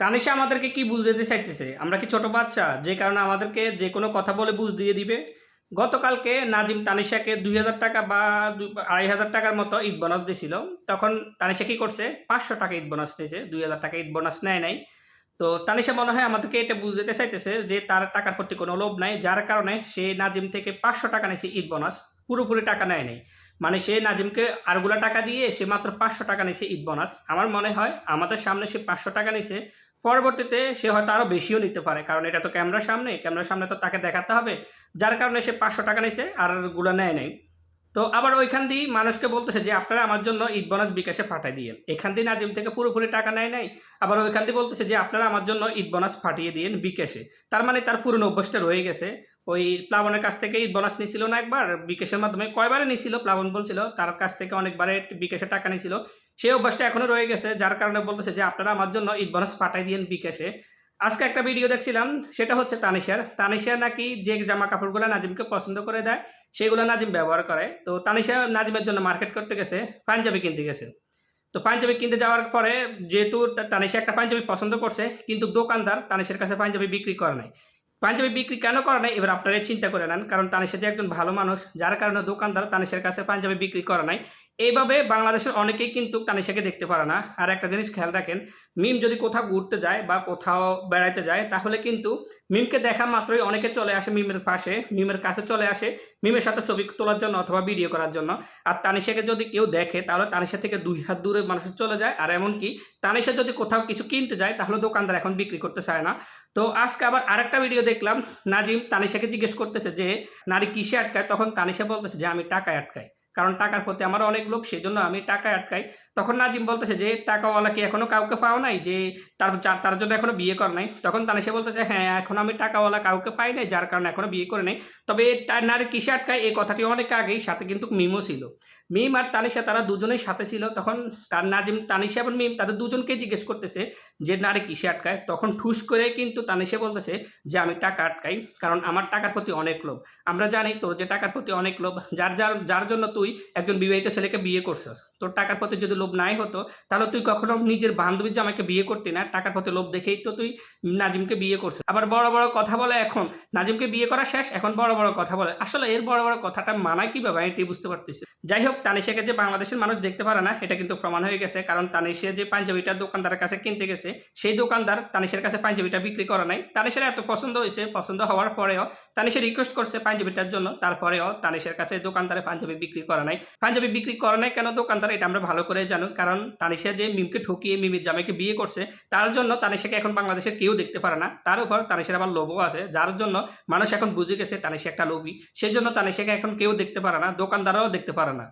তানিশা আমাদেরকে কি বুঝ দিতে চাইতেছে? আমরা কি ছোট বাচ্চা? যে কারণে আমাদেরকে যে কোনো কথা বলে বুঝ দিয়ে দিবে। গতকালকে নাজিম তানিশাকে দুই হাজার টাকা বা আড়াই হাজার টাকার মতো ঈদ বোনাস দিয়েছিল। তখন তানিশা কি করছে? পাঁচশো টাকা ঈদ বোনাস নিয়েছে। দুই হাজার টাকা ঈদ বোনাস নেয় নাই। তো তানিশা মনে হয় আমাদেরকে এটা বুঝতে চাইতেছে যে তার টাকার প্রতি কোনো লোভ নাই, যার কারণে সে নাজিম থেকে পাঁচশো টাকা নিয়েছে ঈদ বোনাস পুরোপুরি টাকা নেয় নাই। মানে সে নাজিমকে আরগুলা টাকা দিয়ে সে মাত্র পাঁচশো টাকা নিয়েছে ঈদ বোনাস আমার মনে হয় আমাদের সামনে সে পাঁচশো টাকা নিয়েছে। পরবর্তীতে সে হয়তো আরও বেশিও নিতে পারে, কারণ এটা তো ক্যামেরার সামনে ক্যামেরার সামনে তো তাকে দেখাতে হবে। যার কারণে সে পাঁচশো টাকা নিছে আরগুলো নেয় নাই। তো আবার ওইখান দিয়ে মানুষকে বলতেছে যে, আপনারা আমার জন্য ঈদ বোনাস বিকাশে পাঠিয়ে দিয়েন। এখান দিয়ে নাজিম থেকে পুরোপুরি টাকা নেয় নাই। আবার ওইখান দিয়ে বলতেছে যে, আপনারা আমার জন্য ঈদ বোনাস পাঠিয়ে দিয়েন বিকাশে। তার মানে তার পুরনো অভ্যাসটা রয়ে গেছে। ওই প্লাবনের কাছ থেকে ঈদ বোনাস নিয়েছিল না একবার, বিকাশের মাধ্যমে কয়বারে নিয়েছিল, প্লাবন বলছিল, তার কাছ থেকে অনেকবারে বিকাশে টাকা নিয়েছিল। সেই অভ্যাসটা এখনও রয়ে গেছে, যার কারণে বলতেছে যে, আপনারা আমার জন্য ঈদ বোনাস পাঠিয়ে দিয়েন বিকাশে। আজকে একটা ভিডিও দেখছিলাম, সেটা হচ্ছে তানিশার। তানিশা নাকি যে জামা কাপড়গুলো নাজিমকে পছন্দ করে দেয়, সেগুলো নাজিম ব্যবহার করে। তো তানিশা নাজিমের জন্য মার্কেট করতে গেছে, পাঞ্জাবি কিনতে গেছে। তো পাঞ্জাবি কিনতে যাওয়ার পরে যেহেতু তানিশা একটা পাঞ্জাবি পছন্দ করছে, কিন্তু দোকানদার তানিশের কাছে পাঞ্জাবি বিক্রি করে নাই। পাঞ্জাবি বিক্রি কেন করে নাই? এবার আপনারাই চিন্তা করে নেন, কারণ তানিশা যে একজন ভালো মানুষ, যার কারণে দোকানদার তানিশের কাছে পাঞ্জাবি বিক্রি করে নাই। এইভাবে বাংলাদেশের অনেকেই কিন্তু তানিশাকে দেখতে পারে না। আর একটা জিনিস খেয়াল রাখেন, মিম যদি কোথাও ঘুরতে যায় বা কোথাও বেড়াইতে যায়, তাহলে কিন্তু মিমকে দেখা মাত্রই অনেকে চলে আসে মিমের পাশে, মিমের কাছে চলে আসে মিমের সাথে ছবি তোলার জন্য অথবা ভিডিও করার জন্য। আর তানিশাকে যদি কেউ দেখে, তাহলে তানিশা থেকে দুই হাত দূরে মানুষ চলে যায়। আর এমনকি তানিশা যদি কোথাও কিছু কিনতে যায়, তাহলে দোকানদার এখন বিক্রি করতে চায় না। তো আজকে আবার আরেকটা ভিডিও দেখলাম নাজিম তানিশাকে জিজ্ঞেস করতেছে যে, নারী কিসে আটকায়? তখন তানিশা বলতেছে যে, আমি টাকায় আটকাই কারণ টাকার প্রতি আমার অনেক লোভ সেই জন্য আমি টাকায় আটকাই। তখন নাজিম বলতেছে যে, টাকাওয়ালা কি এখনও কাউকে পাও নাই যে, তার তার জন্য এখনও বিয়ে করে নাই? তখন তানিশা বলতেছে হ্যাঁ এখন আমি টাকাওয়ালা কাউকে পাই নাই, যার কারণে এখনও বিয়ে করে নাই। তবে নারী কিসে আটকায়? এই কথাটি অনেক আগেই, সাথে কিন্তু মিমও ছিল। মিম আর তানিশা, তারা দুজনেই সাথে ছিল। তখন তার নাজিম, তানিশা এবং মিম তাদের দুজনকে জিজ্ঞেস করতেছে যে নারী কিসে আটকায়? তখন ঠুস করে কিন্তু তানিশা বলতেছে যে, আমি টাকা আটকাই, কারণ আমার টাকার প্রতি অনেক লোভ। আমরা জানি তোর যে টাকার প্রতি অনেক লোভ, যার যার যার জন্য তুই একজন বিবাহিত ছেলেকে বিয়ে করছিস। তোর টাকার প্রতি যদি লোভ নাই হতো, তাহলে তুই কখনো নিজের বান্ধবীর জামাইকে বিয়ে করতি না, টাকার প্রতি লোভ দেখেই তো তুই নাজিমকে বিয়ে করছিস। আবার বড় বড় কথা বলে এখন, নাজিমকে বিয়ে করা শেষ, এখন বড় বড় কথা বলে। আসলে এর বড় বড় কথাটা মানায় কীভাবে, আমি এটি বুঝতে পারতেছি। যাই হোক তানিশাকে যে বাংলাদেশের মানুষ দেখতে পারে না, এটা কিন্তু প্রমাণ হয়ে গেছে। কারণ তানিশা যে পাঞ্জাবিটা দোকানদারের কাছে কিনতে গেছে, সেই দোকানদার তানিশের কাছে পাঞ্জাবিটা বিক্রি করে নাই। তানিশের এত পছন্দ হয়েছে, পছন্দ হওয়ার পরেও তানিশা রিকোয়েস্ট করছে পাঞ্জাবিটার জন্য, তারপরেও তানিশের কাছে দোকানদারে পাঞ্জাবি বিক্রি করে নাই। পাঞ্জাবি বিক্রি করে নাই কেন দোকানদার, এটা আমরা ভালো করে জানো। কারণ তানিশা যে মিমকে ঠকিয়ে মিমির জামাইকে বিয়ে করছে, তার জন্য তানিশাকে এখন বাংলাদেশের কেউ দেখতে পারে না। তার উপর তানিশের আবার লোভও আছে, যার জন্য মানুষ এখন বুঝে গেছে তানিশা একটা লোভী। সেই জন্য তানিশাকে এখন কেউ দেখতে পারে না, দোকানদারও দেখতে পারে না।